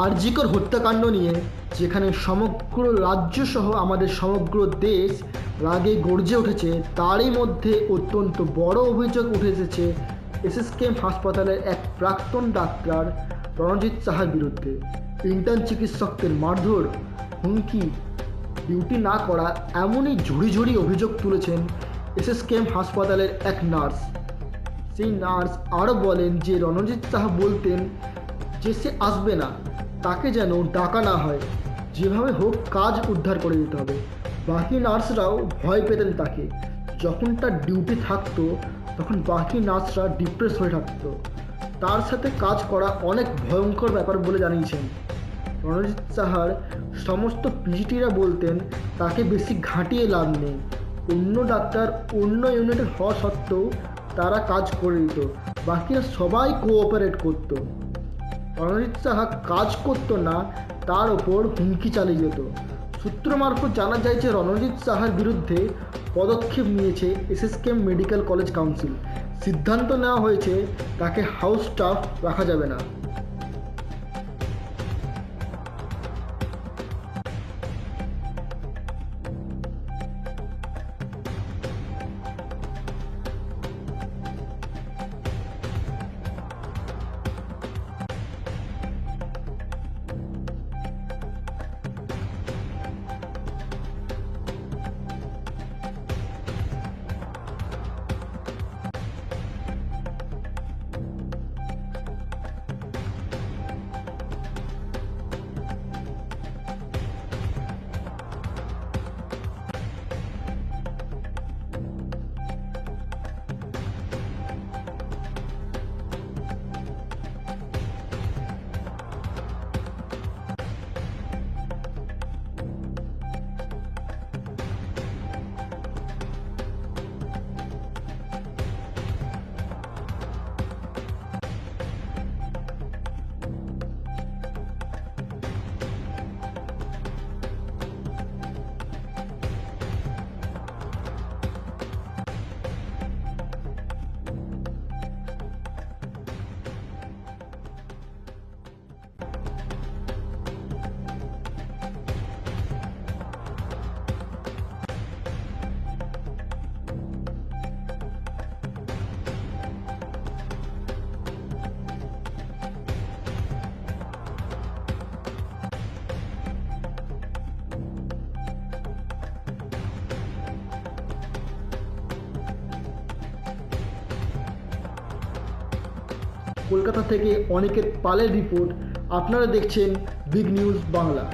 আরজিকর হত্যাকাণ্ড নিয়ে, যেখানে সমগ্র রাজ্য সহ আমাদের সমগ্র দেশ রাগে গর্জে উঠেছে, তারই মধ্যে অত্যন্ত বড় অভিযোগ উঠে এসেছে এসএসকেএম হাসপাতালের এক প্রাক্তন ডাক্তার রণজিৎ সাহার বিরুদ্ধে। ইন্টার্ন চিকিৎসকদের মারধর, হুমকি, ডিউটি না করা এমনই ঝুড়ি ঝুড়ি অভিযোগ তুলেছেন এসএসকেএম হাসপাতালের এক নার্স। সেই নার্স আরও বলেন যে রণজিৎ সাহা বলতেন যে সে আসবে না তাকে যেন ডাকা না হয়। যেভাবে হোক কাজ উদ্ধার করে দিতে হবে। বাকি নার্সরাও ভয় পেতেন তাকে। যখন তার ডিউটি থাকতো, তখন বাকি নার্সরা ডিপ্রেস হয়ে থাকতো। তার সাথে কাজ করা অনেক ভয়ঙ্কর ব্যাপার বলে জানিয়েছেন। রণজিৎ সাহার সমস্ত পিজিটিরা বলতেন, তাকে বেশি ঘাঁটিয়ে লাভ নেই। অন্য ডাক্তার অন্য ইউনিটের হওয়া সত্ত্বেও তারা কাজ করে দিত। বাকিরা সবাই কোঅপারেট করতো। রণজিৎ সাহা কাজ করতো না, তার ওপর হুমকি চালিয়ে যেত। সূত্র মারফত জানা যায় যে রণজিৎ সাহার বিরুদ্ধে পদক্ষেপ নিয়েছে এসএসকেএম মেডিকেল কলেজ কাউন্সিল। সিদ্ধান্ত নেওয়া হয়েছে, তাকে হাউস স্টাফ রাখা যাবে না। কলকাতা থেকে অনেকের পালের রিপোর্ট। আপনারা দেখছেন বিগ নিউজ বাংলা।